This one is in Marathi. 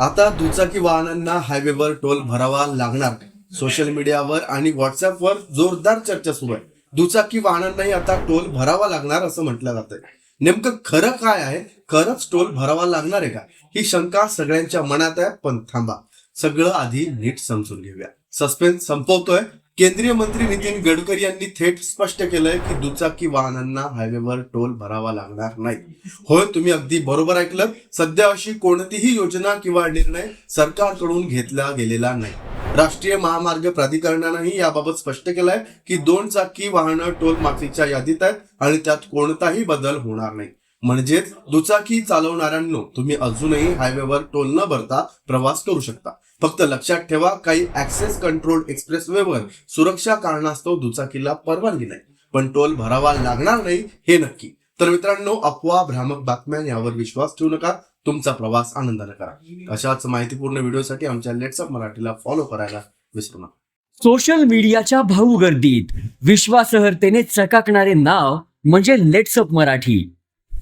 आता दुचाकी वाहनांना हायवेवर टोल भरावा लागणार. सोशल मीडियावर आणि व्हॉट्सअपवर जोरदार चर्चा सुरू आहे. दुचाकी वाहनांनाही आता टोल भरावा लागणार असं म्हटलं जातंय. नेमकं खरं काय आहे? खरंच टोल भरावा लागणार आहे का? ही शंका सगळ्यांच्या मनात आहे पण थांबा. सगळं आधी नीट समजून घेऊया. सस्पेन्स संपवतोय. केंद्रीय मंत्री नितीन गडकरी यांनी थेट स्पष्ट केलंय की दुचाकी वाहनांना हायवेवर टोल भरावा लागणार नाही. होय तुम्ही अगदी बरोबर ऐकलं. सध्या अशी कोणतीही योजना किंवा निर्णय सरकारकडून घेतला गेलेला नाही. राष्ट्रीय महामार्ग प्राधिकरणानंही याबाबत स्पष्ट केलंय की दोन चाकी वाहनं टोल माफीच्या यादीत आहेत आणि त्यात कोणताही बदल होणार नाही. म्हणजेच दुचाकी चालवणाऱ्यांनो तुम्ही अजूनही हायवेवर टोल न भरता प्रवास करू शकता. फक्त लक्षात ठेवा काही ऍक्सेस कंट्रोल एक्सप्रेसवेवर सुरक्षा कारणास्तव दुचाकीला परवानगी नाही. पण टोल भरावा लागणार नाही हे नक्की. तर मित्रांनो अफवा भ्रामक बातम्या यावर विश्वास ठेवू नका. तुमचा प्रवास आनंदाने करा. अशाच माहितीपूर्ण व्हिडिओसाठी आमच्या लेट्सअप मराठीला फॉलो करायला विसरू नका. सोशल मीडियाच्या भाऊ गर्दीत विश्वासार्हतेने चकाकणारे नाव म्हणजे लेट्सअप मराठी.